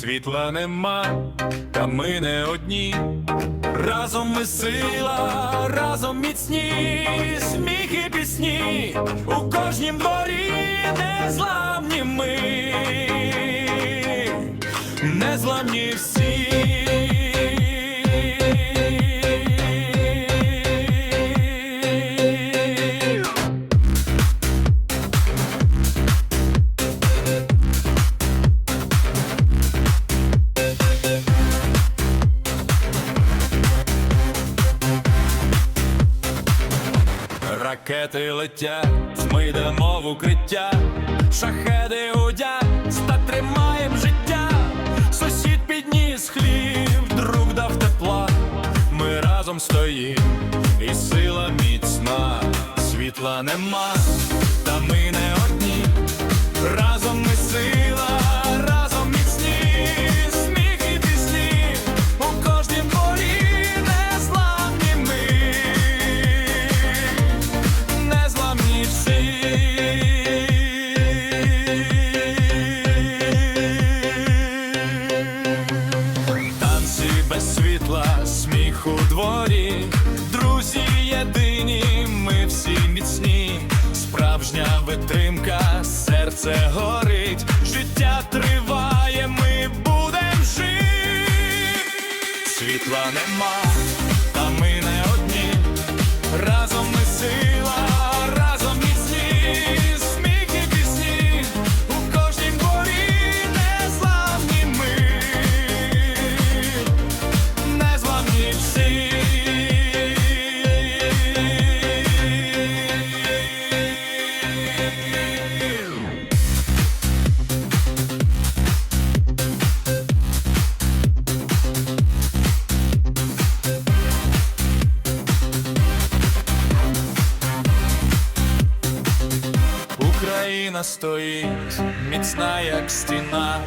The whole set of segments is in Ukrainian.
світла нема, та ми не одні. Разом ми сила, разом міцні, сміх і пісні, у кожнім дворі незламні ми, незламні всі. Ракети летять, ми в укриття, шахеди гудять, ста тримаєм життя, сусід підніс хліб, друг дав тепла, ми разом стоїм, і сила міцна, світла нема, серце горить, Україна стоїть, міцна, як стіна,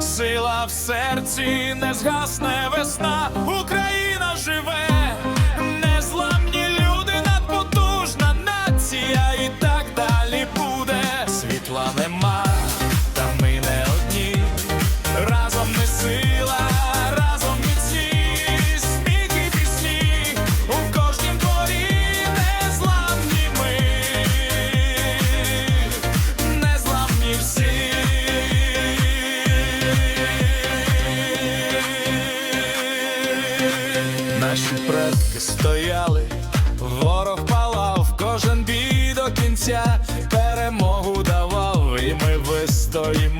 сила в серці, не згасне весна, Україна живе, предки стояли, ворог палав, кожен бій до кінця, перемогу давав, і ми вистоїмо.